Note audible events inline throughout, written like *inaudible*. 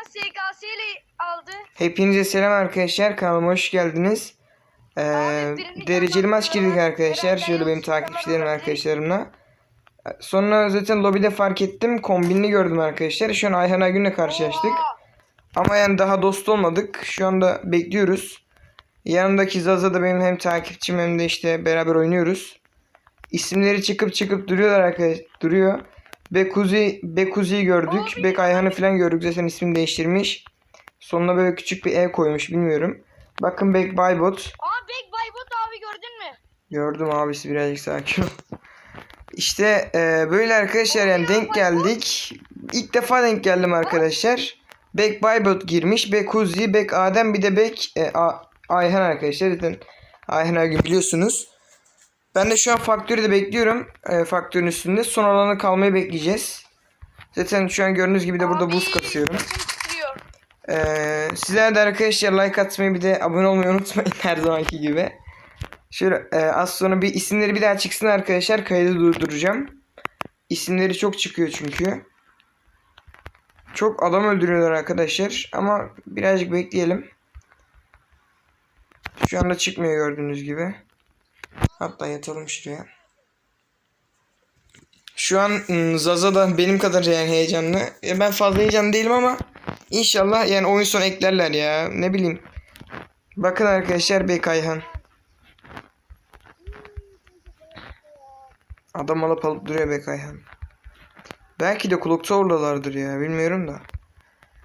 Ama SKS ile aldı. Hepinize selam arkadaşlar. Kanalıma hoş geldiniz. Ee, Abi, dereceli maç girdik arkadaşlar. Şöyle benim takipçilerim arkadaşlarımla. Sonra zaten lobide fark ettim. Kombinini gördüm arkadaşlar. Şu an Ayhan Agün'le karşılaştık. Ama yani daha dost olmadık. Şu anda bekliyoruz. Yanımdaki Zaza da benim hem takipçim hem de işte beraber oynuyoruz. İsimleri çıkıp çıkıp duruyorlar arkadaşlar. Duruyor. Bekuzi, Bekuzi'yi gördük. Abi. Bek Ayhan'ı falan gördük. Zaten ismini değiştirmiş. Sonuna böyle küçük bir E koymuş bilmiyorum. Bakın Bek Baybot. Aa Bek Baybot abi gördün mü? Gördüm abisi birazcık sakin ol. İşte e, böyle arkadaşlar yani denk geldik. İlk defa denk geldim arkadaşlar. Bek Baybot girmiş. Bek Uzi, Bek Adem bir de Bek e, A- Ayhan arkadaşlar. Zaten Ayhan her gün biliyorsunuz. Ben de şu an faktörü de bekliyorum. E, faktörün üstünde. Son alanı kalmayı bekleyeceğiz. Zaten şu an gördüğünüz gibi de burada Abi, buz kasıyorum. Ee, sizler de arkadaşlar like atmayı bir de abone olmayı unutmayın *laughs* her zamanki gibi. Şöyle e, az sonra bir isimleri bir daha çıksın arkadaşlar kaydı durduracağım. İsimleri çok çıkıyor çünkü. Çok adam öldürüyorlar arkadaşlar ama birazcık bekleyelim. Şu anda çıkmıyor gördüğünüz gibi. Hatta yatalım şuraya. Şu an ım, Zaza da benim kadar yani heyecanlı. Ya ben fazla heyecanlı değilim ama inşallah yani oyun sonu eklerler ya. Ne bileyim. Bakın arkadaşlar Bek Ayhan. Adam alıp alıp duruyor Bek Ayhan. Belki de kulakta oradalardır ya bilmiyorum da.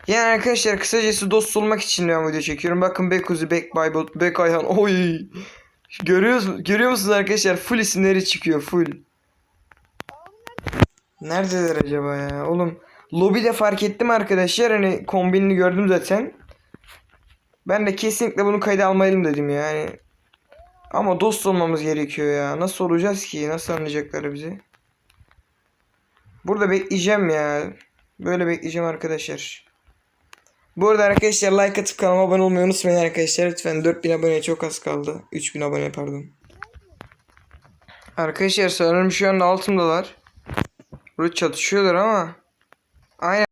Yani arkadaşlar kısacası dost olmak için ben video çekiyorum. Bakın Bekuzi, Bek Baybot, Bek Ayhan. Oy. Görüyoruz, görüyor musunuz arkadaşlar? Full isimleri çıkıyor full. Neredeler acaba ya? Oğlum lobide fark ettim arkadaşlar. Hani kombinini gördüm zaten. Ben de kesinlikle bunu kayda almayalım dedim yani. Ama dost olmamız gerekiyor ya. Nasıl olacağız ki? Nasıl anlayacaklar bizi? Burada bekleyeceğim ya. Böyle bekleyeceğim arkadaşlar. Bu arada arkadaşlar like atıp kanalıma abone olmayı unutmayın arkadaşlar. Lütfen 4000 aboneye çok az kaldı. 3000 abone pardon. Arkadaşlar sanırım şu anda altımdalar. Burada çatışıyorlar ama. Aynen.